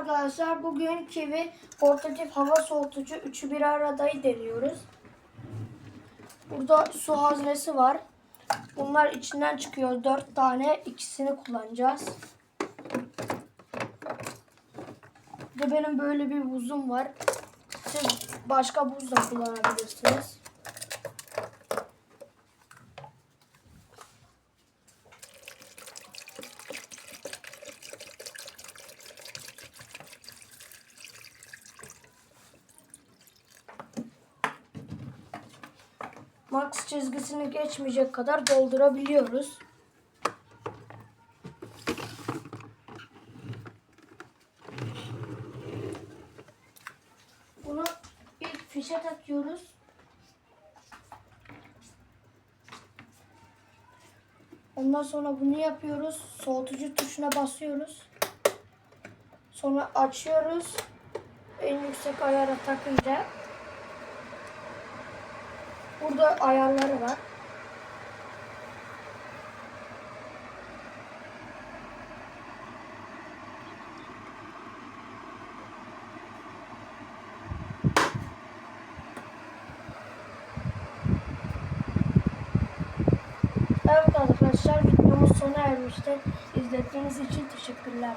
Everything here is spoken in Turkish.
arkadaşlar bugün kivi portatif hava soğutucu üçü bir aradayı deniyoruz. Burada su haznesi var. Bunlar içinden çıkıyor. Dört tane ikisini kullanacağız. Bir de benim böyle bir buzum var. Siz başka buz da kullanabilirsiniz. Max çizgisini geçmeyecek kadar doldurabiliyoruz. Bunu ilk fişe takıyoruz. Ondan sonra bunu yapıyoruz. Soğutucu tuşuna basıyoruz. Sonra açıyoruz. En yüksek ayara takınca Burada ayarları var. Evet arkadaşlar videomuz sona ermiştir. İzlediğiniz için teşekkürler.